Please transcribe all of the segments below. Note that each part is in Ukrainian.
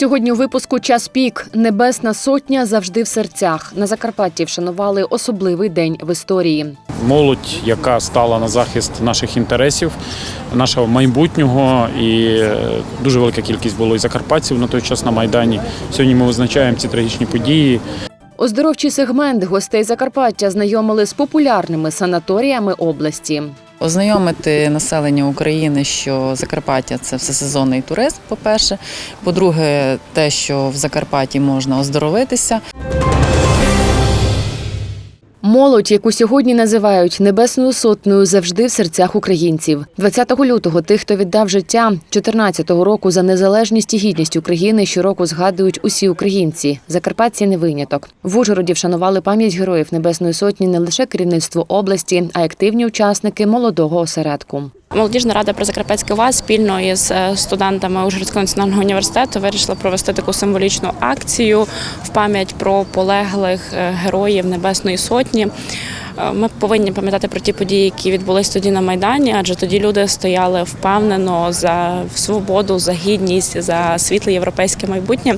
Сьогодні у випуску час пік. Небесна сотня завжди в серцях. На Закарпатті вшанували особливий день в історії. молодь, яка стала на захист наших інтересів, нашого майбутнього. І е, дуже велика кількість було і закарпатців на той час на Майдані. Сьогодні ми визначаємо ці трагічні події. Оздоровчий сегмент гостей Закарпаття знайомили з популярними санаторіями області. Ознайомити населення України, що Закарпаття це всесезонний турист. По-перше, по-друге, те, що в Закарпатті можна оздоровитися. Молодь, яку сьогодні називають небесною сотнею, завжди в серцях українців. 20 лютого тих, хто віддав життя 14-го року за незалежність і гідність України, щороку згадують усі українці. Закарпатці не виняток. В Ужгороді вшанували пам'ять героїв Небесної сотні не лише керівництво області, а й активні учасники молодого осередку. Молодіжна рада про Закарпатській ВАЗ спільно із е, студентами Ужгородського національного університету вирішила провести таку символічну акцію в пам'ять про полеглих е, героїв Небесної Сотні. Ми повинні пам'ятати про ті події, які відбулись тоді на Майдані, адже тоді люди стояли впевнено за свободу, за гідність, за світле європейське майбутнє.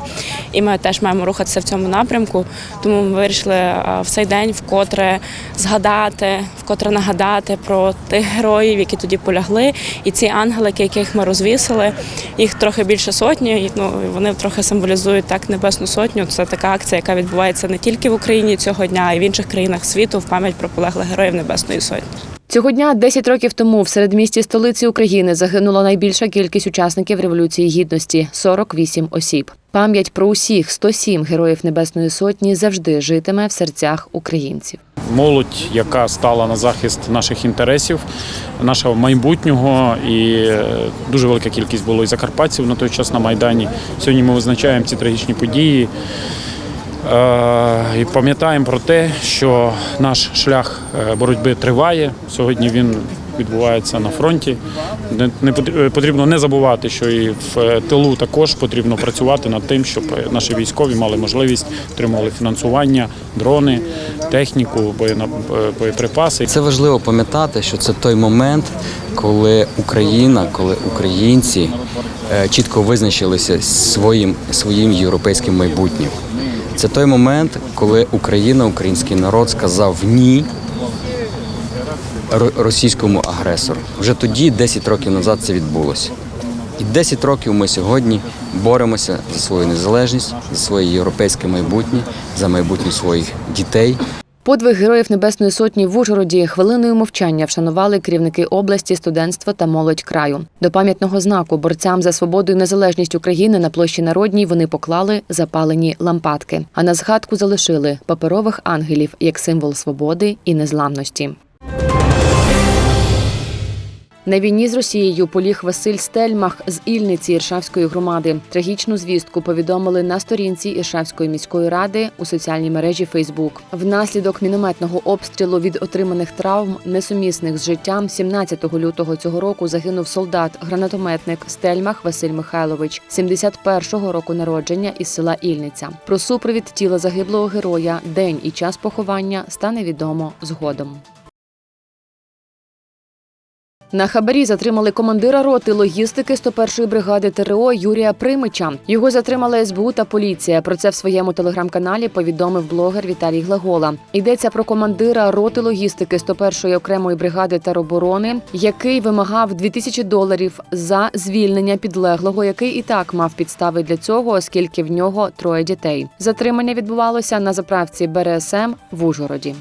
І ми теж маємо рухатися в цьому напрямку. Тому ми вирішили в цей день вкотре згадати, вкотре нагадати про тих героїв, які тоді полягли, і ці ангелики, яких ми розвісили, їх трохи більше сотні. Ну вони трохи символізують так небесну сотню. Це така акція, яка відбувається не тільки в Україні цього дня, а й в інших країнах світу в пам'ять про полеглих героїв Небесної Сотні. Цього дня 10 років тому в середмісті столиці України загинула найбільша кількість учасників революції гідності 48 осіб. Пам'ять про усіх 107 героїв Небесної Сотні завжди житиме в серцях українців. Молодь, яка стала на захист наших інтересів, нашого майбутнього. І е, дуже велика кількість було і закарпатців на той час на Майдані. Сьогодні ми визначаємо ці трагічні події. Е, І пам'ятаємо про те, що наш шлях е, боротьби триває. Сьогодні він відбувається на фронті. Не, е, потрібно не забувати, що і в тилу також потрібно працювати над тим, щоб наші військові мали можливість отримували фінансування, дрони, техніку, боєприпаси. Це важливо пам'ятати, що це той момент, коли Україна, коли українці чітко визначилися своїм, своїм європейським майбутнім. Це той момент, коли Україна, український народ сказав ні російському агресору. Вже тоді, 10 років назад, це відбулося. І 10 років ми сьогодні боремося за свою незалежність, за своє європейське майбутнє, за майбутнє своїх дітей. Подвиг героїв Небесної Сотні в Ужгороді хвилиною мовчання вшанували керівники області, студентство та молодь краю. До пам'ятного знаку борцям за свободу і незалежність України на площі Народній вони поклали запалені лампадки. А на згадку залишили паперових ангелів як символ свободи і незламності. На війні з Росією поліг Василь Стельмах з Ільниці Іршавської громади. Трагічну звістку повідомили на сторінці Іршавської міської ради у соціальній мережі Фейсбук. Внаслідок мінометного обстрілу від отриманих травм, несумісних з життям, 17 лютого цього року загинув солдат-гранатометник Стельмах Василь Михайлович, 71-го року народження із села Ільниця. Про супровід тіла загиблого героя, день і час поховання стане відомо згодом. На хабарі затримали командира роти логістики 101-ї бригади ТРО Юрія Примича. Його затримали СБУ та поліція. Про це в своєму телеграм-каналі повідомив блогер Віталій Глагола. Йдеться про командира роти логістики 101-ї окремої бригади тероборони, який вимагав 2000 доларів за звільнення підлеглого, який і так мав підстави для цього, оскільки в нього троє дітей. Затримання відбувалося на заправці БРСМ в Ужгороді.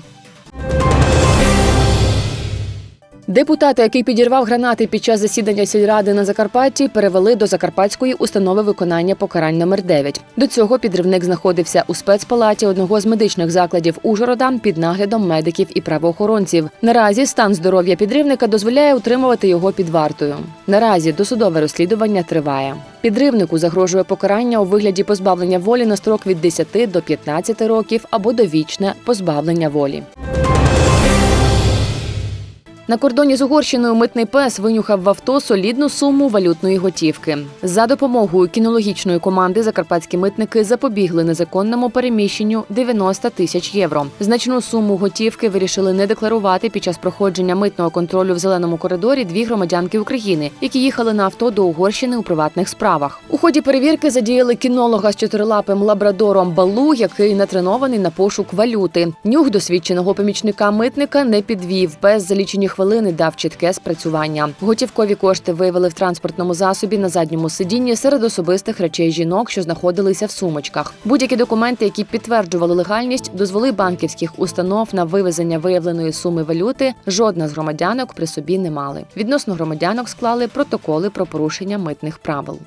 Депутата, який підірвав гранати під час засідання сільради на Закарпатті, перевели до Закарпатської установи виконання покарань номер 9 До цього підривник знаходився у спецпалаті одного з медичних закладів Ужгорода під наглядом медиків і правоохоронців. Наразі стан здоров'я підривника дозволяє утримувати його під вартою. Наразі досудове розслідування триває. Підривнику загрожує покарання у вигляді позбавлення волі на строк від 10 до 15 років або довічне позбавлення волі. На кордоні з Угорщиною митний пес винюхав в авто солідну суму валютної готівки. За допомогою кінологічної команди закарпатські митники запобігли незаконному переміщенню 90 тисяч євро. Значну суму готівки вирішили не декларувати під час проходження митного контролю в зеленому коридорі дві громадянки України, які їхали на авто до Угорщини у приватних справах. У ході перевірки задіяли кінолога з чотирилапим лабрадором Балу, який натренований на пошук валюти. Нюх досвідченого помічника митника не підвів. Пес за лічені хвилини дав чітке спрацювання. Готівкові кошти виявили в транспортному засобі на задньому сидінні серед особистих речей жінок, що знаходилися в сумочках. Будь-які документи, які підтверджували легальність, дозволи банківських установ на вивезення виявленої суми валюти, жодна з громадянок при собі не мали. Відносно громадянок склали протоколи про порушення митних правил.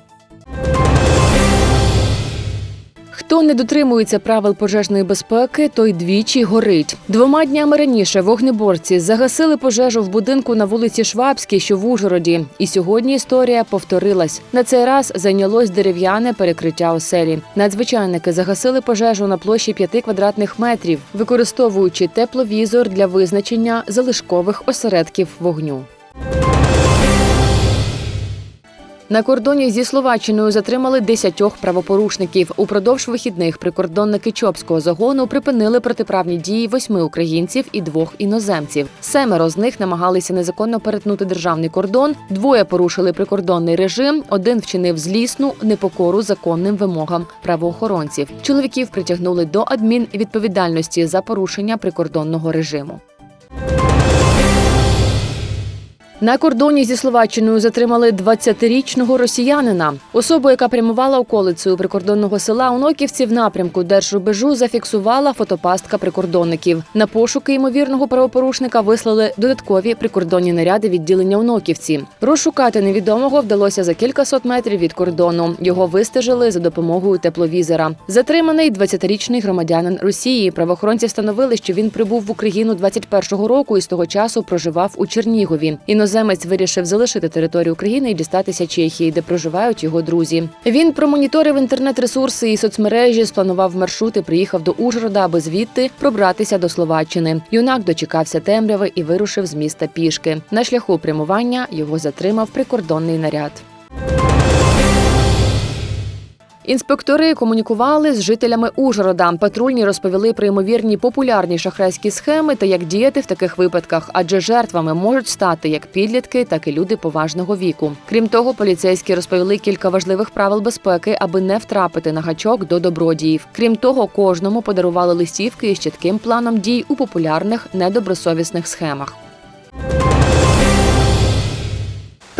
Хто не дотримується правил пожежної безпеки, той двічі горить. Двома днями раніше вогнеборці загасили пожежу в будинку на вулиці Швабській, що в Ужгороді. І сьогодні історія повторилась. На цей раз зайнялось дерев'яне перекриття оселі. Надзвичайники загасили пожежу на площі 5 квадратних метрів, використовуючи тепловізор для визначення залишкових осередків вогню. На кордоні зі Словаччиною затримали десятьох правопорушників. Упродовж вихідних прикордонники Чопського загону припинили протиправні дії восьми українців і двох іноземців. Семеро з них намагалися незаконно перетнути державний кордон. Двоє порушили прикордонний режим. Один вчинив злісну непокору законним вимогам правоохоронців. Чоловіків притягнули до адмінвідповідальності за порушення прикордонного режиму. На кордоні зі Словаччиною затримали 20-річного росіянина. Особу, яка прямувала околицею прикордонного села Оноківці в напрямку держрубежу, зафіксувала фотопастка прикордонників. На пошуки ймовірного правопорушника вислали додаткові прикордонні наряди відділення Оноківці. Розшукати невідомого вдалося за кількасот метрів від кордону. Його вистежили за допомогою тепловізора. Затриманий 20-річний громадянин Росії. Правоохоронці встановили, що він прибув в Україну 21-го року і з того часу проживав у Чернігові. Іноземець вирішив залишити територію України і дістатися Чехії, де проживають його друзі. Він промоніторив інтернет-ресурси і соцмережі, спланував маршрути, приїхав до Ужгорода, аби звідти пробратися до Словаччини. Юнак дочекався темряви і вирушив з міста пішки. На шляху прямування його затримав прикордонний наряд. Інспектори комунікували з жителями Ужгорода. Патрульні розповіли про ймовірні популярні шахрайські схеми та як діяти в таких випадках, адже жертвами можуть стати як підлітки, так і люди поважного віку. Крім того, поліцейські розповіли кілька важливих правил безпеки, аби не втрапити на гачок до добродіїв. Крім того, кожному подарували листівки із чітким планом дій у популярних недобросовісних схемах.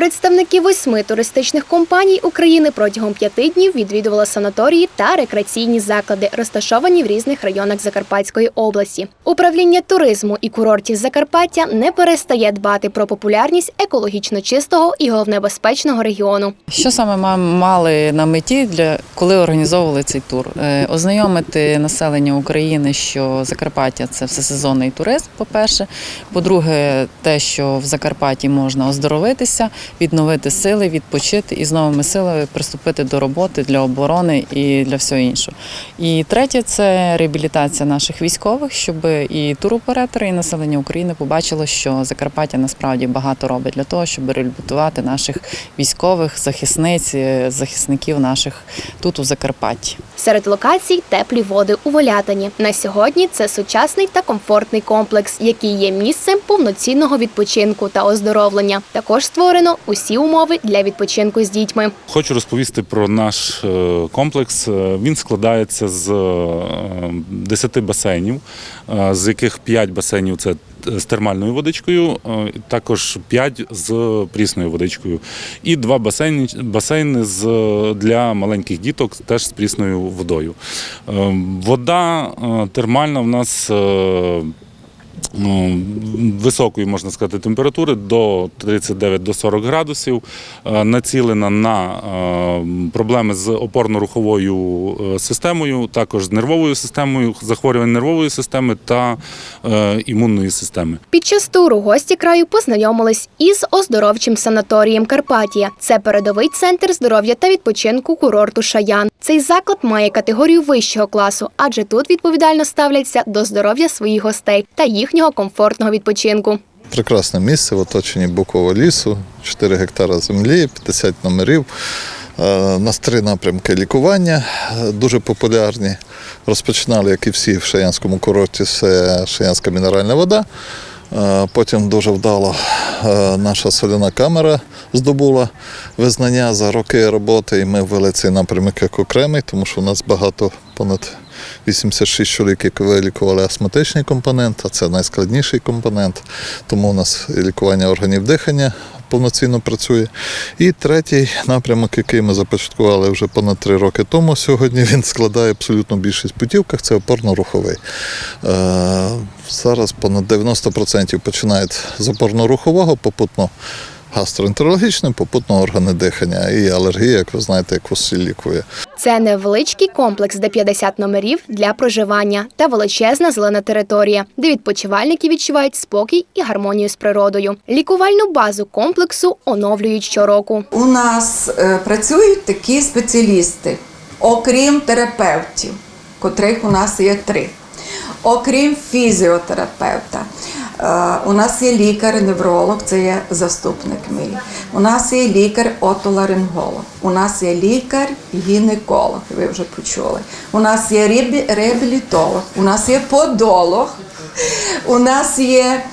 Представники восьми туристичних компаній України протягом п'яти днів відвідували санаторії та рекреаційні заклади, розташовані в різних районах Закарпатської області. Управління туризму і курортів Закарпаття не перестає дбати про популярність екологічно чистого і головне безпечного регіону. Що саме ма- мали на меті для коли організовували цей тур? Е, Ознайомити населення України, що Закарпаття це всесезонний туризм. По-перше, по-друге, те, що в Закарпатті можна оздоровитися, відновити сили, відпочити і з новими силами приступити до роботи для оборони і для всього іншого. І третє це реабілітація наших військових, щоб і туроператори, і населення України побачило, що Закарпаття насправді багато робить для того, щоб реабілітувати наших військових, захисниць, е, захисників наших тут у Закарпатті. Серед локацій теплі води у Волятині. На сьогодні це сучасний та комфортний комплекс, який є місцем повноцінного відпочинку та оздоровлення. Також створено усі умови для відпочинку з дітьми. Хочу розповісти про наш е, комплекс. Е, Він складається з е, 10 басейнів, з яких 5 басейнів це з термальною водичкою, е, також 5 з прісною водичкою, і два басейни, басейни з, для маленьких діток теж з прісною водою. Е, Вода е, термальна в нас. Ну, високої, можна сказати, температури до 39 до 40 градусів, е, націлена на е, проблеми з опорно-руховою е, системою, також з нервовою системою, захворювань нервової системи та імунної системи. Під час туру гості краю познайомились із оздоровчим санаторієм Карпатія. Це передовий центр здоров'я та відпочинку курорту Шаян. Цей заклад має категорію вищого класу, адже тут відповідально ставляться до здоров'я своїх гостей та їхнього комфортного відпочинку. Прекрасне місце в оточенні букового лісу, 4 гектара землі, 50 номерів. Е, У нас три напрямки лікування е, дуже популярні. Розпочинали, як і всі в Шаянському курорті, це Шаянська мінеральна вода. Е, Потім дуже вдало е, наша соляна камера здобула визнання за роки роботи, і ми ввели цей напрямок як окремий, тому що у нас багато понад 86 чоловік, які вилікували астматичний компонент, а це найскладніший компонент. Тому у нас лікування органів дихання повноцінно працює. І третій напрямок, який ми започаткували вже понад три роки тому, сьогодні він складає абсолютно більшість путівках, це опорно-руховий. Е, Зараз понад 90% починають з опорно-рухового, попутно гастроентерологічним, попутно органи дихання і алергія, як ви знаєте, як Василь лікує. Це невеличкий комплекс, де 50 номерів для проживання та величезна зелена територія, де відпочивальники відчувають спокій і гармонію з природою. Лікувальну базу комплексу оновлюють щороку. У нас е, працюють такі спеціалісти, окрім терапевтів, котрих у нас є три. Окрім фізіотерапевта, у нас є лікар-невролог, це є заступник мій. У нас є лікар-отоларинголог, у нас є лікар-гінеколог, ви вже почули. У нас є реабілітолог, у нас є подолог, у нас є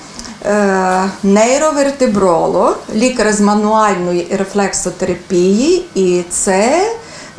е, нейровертебролог, лікар з мануальної рефлексотерапії, і це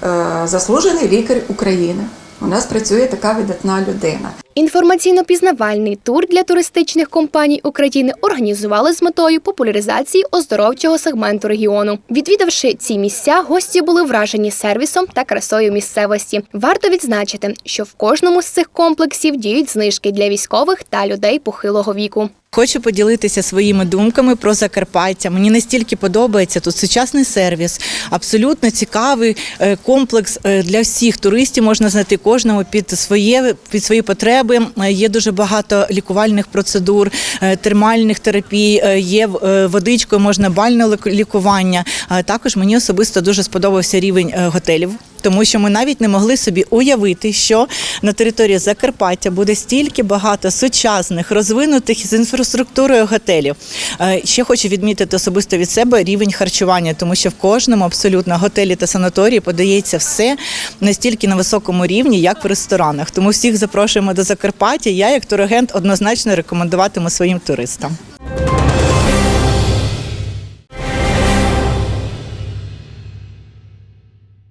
е, заслужений лікар України. У нас працює така видатна людина. Інформаційно-пізнавальний тур для туристичних компаній України організували з метою популяризації оздоровчого сегменту регіону. Відвідавши ці місця, гості були вражені сервісом та красою місцевості. Варто відзначити, що в кожному з цих комплексів діють знижки для військових та людей похилого віку. Хочу поділитися своїми думками про Закарпаття. Мені настільки подобається тут сучасний сервіс, абсолютно цікавий е, комплекс е, для всіх туристів. Можна знайти кожному під своє під свої потреби. Е, Є дуже багато лікувальних процедур, е, термальних терапій. е, Є водичкою, можна бальне лік- лікування. Також мені особисто дуже сподобався рівень готелів. Тому що ми навіть не могли собі уявити, що на території Закарпаття буде стільки багато сучасних, розвинутих з інфраструктурою готелів. Е, Ще хочу відмітити особисто від себе рівень харчування, тому що в кожному абсолютно готелі та санаторії подається все настільки на високому рівні, як в ресторанах. Тому всіх запрошуємо до Закарпаття. Я, як турагент, однозначно рекомендуватиму своїм туристам.